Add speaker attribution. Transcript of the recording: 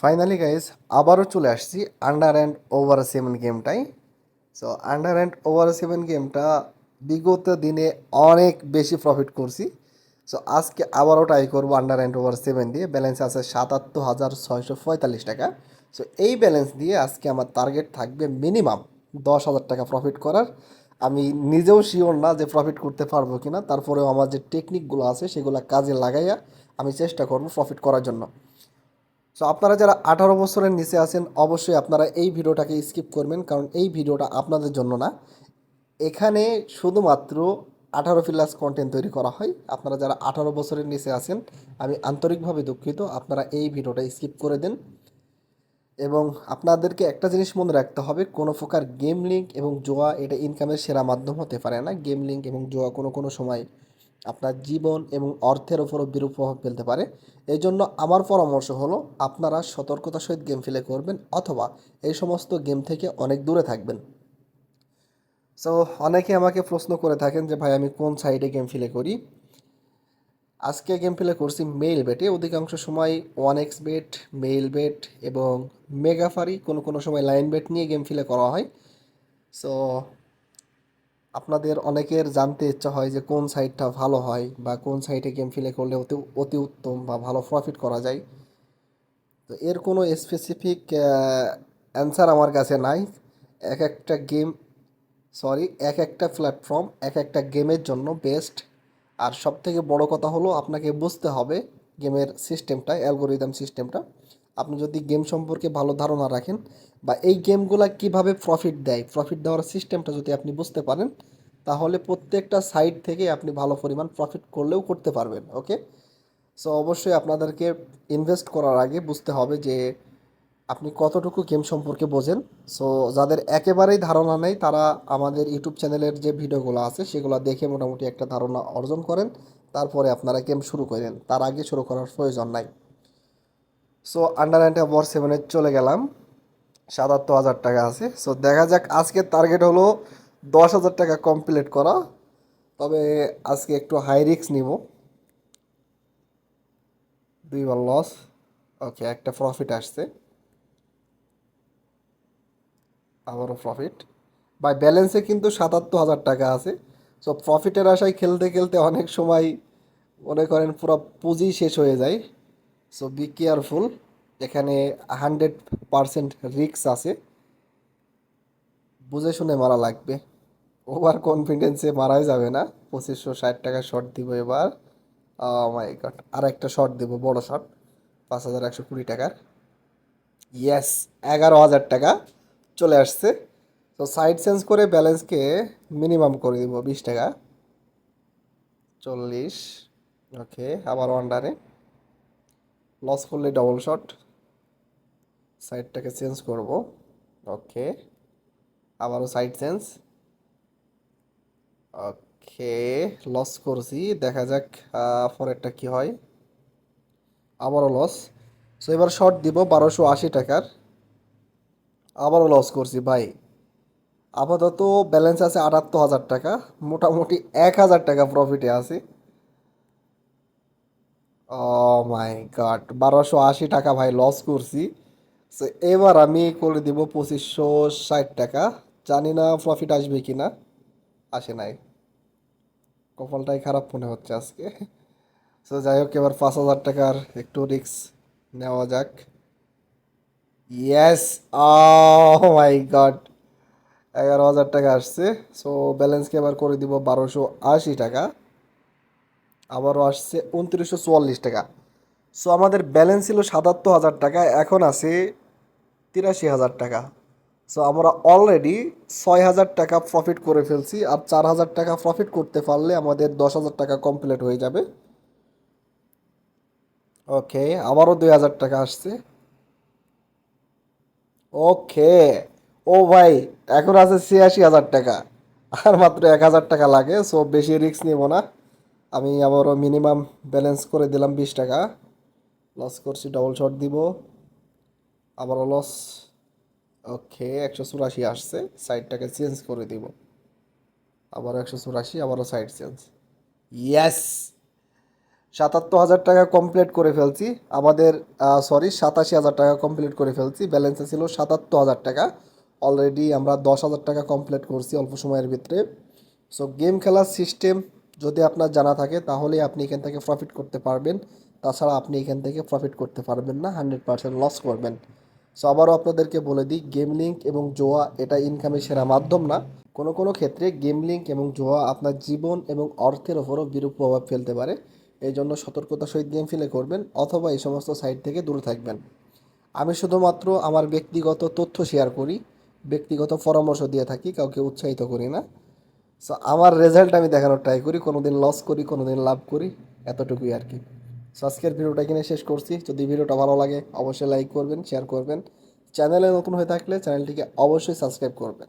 Speaker 1: Finally guys আবারও চলে আসছি under and over seven গেমটাই so under and over seven গেমটা বিগত দিনে অনেক বেশি প্রফিট করছি। সো আজকে আবারও ট্রাই করব আন্ডার অ্যান্ড ওভার সেভেন দিয়ে। ব্যালেন্স আছে সাতাত্তর হাজার ছয়শো পঁয়তাল্লিশ টাকা। সো এই ব্যালেন্স দিয়ে আজকে আমার টার্গেট থাকবে মিনিমাম দশ হাজার টাকা প্রফিট করার। আমি নিজেও শিওর না যে প্রফিট করতে পারব কিনা। তারপরেও আমার যে টেকনিকগুলো আছে, সেগুলো কাজে লাগাইয়া আমি চেষ্টা করব প্রফিট করার জন্য। সো আপনারা যারা আঠারো বছরের নিচে আছেন, অবশ্যই আপনারা এই ভিডিওটাকে স্কিপ করবেন, কারণ এই ভিডিওটা আপনাদের জন্য না। এখানে শুধুমাত্র আঠারো প্লাস কন্টেন্ট তৈরি করা হয়। আপনারা যারা আঠারো বছরের নিচে আছেন, আমি আন্তরিকভাবে দুঃখিত, আপনারা এই ভিডিওটা স্কিপ করে দেন। এবং আপনাদেরকে একটা জিনিস মনে রাখতে হবে, কোনো প্রকার গেম লিঙ্ক এবং জোয়া এটা ইনকামের সেরা মাধ্যম হতে পারে না। গেম লিঙ্ক এবং জোয়া কোনো কোনো সময় আপনার জীবন এবং অর্থের ওপরও বিরূপ প্রভাব ফেলতে পারে। এই জন্য আমার পরামর্শ হলো, আপনারা সতর্কতার সহিত গেম ফেলে করবেন অথবা এই সমস্ত গেম থেকে অনেক দূরে থাকবেন। সো অনেকে আমাকে প্রশ্ন করে থাকেন যে, ভাই, আমি কোন সাইডে গেম ফেলে করি? আজকে গেম প্লে করছি মেইল বেটে অধিকাংশ সময় one X bet mail bet এবং মেগাফারি কোনো কোনো সময় লাইন বেট নিয়ে গেম প্লে করা হয়। সো আপনাদের অনেকের জানতে ইচ্ছা হয় যে কোন সাইটটা ভালো হয় বা কোন সাইটে গেম ফিলে করলে অতি অতি উত্তম বা ভালো প্রফিট করা যায়। তো এর কোনো স্পেসিফিক অ্যান্সার আমার কাছে নাই। এক একটা গেম সরি এক একটা প্ল্যাটফর্ম এক একটা গেমের জন্য বেস্ট আর সব থেকে বড় কথা হলো, আপনাকে বুঝতে হবে গেমের সিস্টেমটা অ্যালগোরিদম সিস্টেমটা আপনি যদি গেম সম্পর্কে ভালো ধারণা রাখেন বা এই গেমগুলা কীভাবে প্রফিট দেয় প্রফিট দেওয়ার সিস্টেমটা যদি আপনি বুঝতে পারেন, তাহলে প্রত্যেকটা সাইড থেকে আপনি ভালো পরিমাণ প্রফিট করলেও করতে পারবেন ওকে সো অবশ্যই আপনাদেরকে ইনভেস্ট করার আগে বুঝতে হবে যে আপনি কতটুকু গেম সম্পর্কে বোঝেন। সো যাদের একেবারেই ধারণা নেই, তারা আমাদের ইউটিউব চ্যানেলের যে ভিডিওগুলো আছে, সেগুলো দেখে মোটামুটি একটা ধারণা অর্জন করেন। তারপরে আপনারা গেম শুরু করেন। তার আগে শুরু করার প্রয়োজন নাই। সো আন্ডার নাইনটা বর সেভেনে চলে গেলাম। সাতাত্তর হাজার টাকা আছে। সো দেখা যাক আজকের টার্গেট হলো দশ হাজার টাকা কমপ্লিট করা। তবে আজকে একটু হাই রিক্স নিব। দুইবার লস ওকে একটা প্রফিট আসছে। আবারও প্রফিট বাই ব্যালেন্সে কিন্তু সাতাত্তর হাজার টাকা আছে। সো প্রফিটের আশায় খেলতে খেলতে অনেক সময় মনে করেন পুরো পুঁজি শেষ হয়ে যায়। সো বি কেয়ারফুল এখানে হান্ড্রেড পারসেন্ট রিক্স আছে। বুঝে শুনে মারা লাগবে। ওভার কনফিডেন্সে মারাই যাবে না। পঁচিশশো ষাট টাকা শর্ট দিব এবার। মাই গড আর একটা শর্ট দেবো, বড় শর্ট পাঁচ হাজার একশো কুড়ি টাকার। ইয়েস এগারো হাজার টাকা চলে আসছে। তো সাইড চেঞ্জ করে ব্যালেন্সকে মিনিমাম করে দিব, বিশ টাকা। চল্লিশ ওকে আবার ওয়ান্ডারে লস করলে ডবল শট সাইডটাকে চেঞ্জ করব। ওকে আবারও সাইড চেঞ্জ ওকে লস করছি। দেখা যাক পরেরটা কি হয়। আবারও লস সো এবার শর্ট দিব বারোশো আশি টাকার। আবারও লস করছি, ভাই। আপাতত ব্যালেন্স আছে আটাত্তর হাজার টাকা। মোটামুটি এক হাজার টাকা প্রফিটে আছে। ও মাই গড বারোশো আশি টাকা ভাই লস করছি। সো এবার আমি করে দিব পঁচিশশো ষাট টাকা। জানি না প্রফিট আসবে কি না আসে নাই। কপালটাই খারাপ মনে হচ্ছে আজকে। সো যাই হোক, এবার পাঁচ হাজার টাকার একটু রিক্স নেওয়া যাক। ইয়েস ও মাই গড এগারো হাজার টাকা আসছে। সো ব্যালেন্সকে এবার করে দিব বারোশো আশি টাকা। আবারও আসছে উনত্রিশশো চুয়াল্লিশ টাকা। সো আমাদের ব্যালেন্স ছিল সাতাত্তর হাজার টাকা, এখন আছে তিরাশি হাজার টাকা। সো আমরা অলরেডি ছয় হাজার টাকা প্রফিট করে ফেলছি আর চার হাজার টাকা প্রফিট করতে পারলে আমাদের দশ হাজার টাকা কমপ্লিট হয়ে যাবে। ওকে আবারও দুই হাজার টাকা আসছে। ওকে ও ভাই, এখন আছে ছিয়াশি হাজার টাকা। আর মাত্র এক হাজার টাকা লাগে সো বেশি রিস্ক নিব না। আমি আবারও মিনিমাম ব্যালেন্স করে দিলাম বিশ টাকা। লস করছি ডবল শট দিব। আবারও লস ওকে একশো চুরাশি আসছে। সাইডটাকে চেঞ্জ করে দিব। আবারও একশো চুরাশি, আবারও সাইড চেঞ্জ ইয়েস সাতাত্তর হাজার টাকা কমপ্লিট করে ফেলছি। আমাদের সরি সাতাশি হাজার টাকা কমপ্লিট করে ফেলছি। ব্যালেন্সে ছিল সাতাত্তর হাজার টাকা। অলরেডি আমরা দশ হাজার টাকা কমপ্লিট করছি অল্প সময়ের ভিতরে। সো গেম খেলার সিস্টেম যদি আপনার জানা থাকে, তাহলেই আপনি এখান থেকে প্রফিট করতে পারবেন। তাছাড়া আপনি এখান থেকে প্রফিট করতে পারবেন না হান্ড্রেড পার্সেন্ট লস করবেন। সো আবারও আপনাদেরকে বলে দিই গেম লিঙ্ক এবং জোয়া এটা ইনকামের সেরা মাধ্যম না। কোনো কোনো ক্ষেত্রে গেম লিঙ্ক এবং জোয়া আপনার জীবন এবং অর্থের ওপরও বিরূপ প্রভাব ফেলতে পারে। এই জন্য সতর্কতা সহিত গেম ফেলে করবেন, অথবা এই সমস্ত সাইট থেকে দূরে থাকবেন। আমি শুধুমাত্র আমার ব্যক্তিগত তথ্য শেয়ার করি, ব্যক্তিগত পরামর্শ দিয়ে থাকি, কাউকে উৎসাহিত করি না। সো আমার রেজাল্ট আমি দেখানোর ট্রাই করি কোনো দিন লস করি কোনো দিন লাভ করি, এতটুকুই আর কি। সো আজকের ভিডিওটা এখানে শেষ করছি। যদি ভিডিওটা ভালো লাগে, অবশ্যই লাইক করবেন শেয়ার করবেন। চ্যানেলে নতুন হয়ে থাকলে চ্যানেলটিকে অবশ্যই সাবস্ক্রাইব করবেন।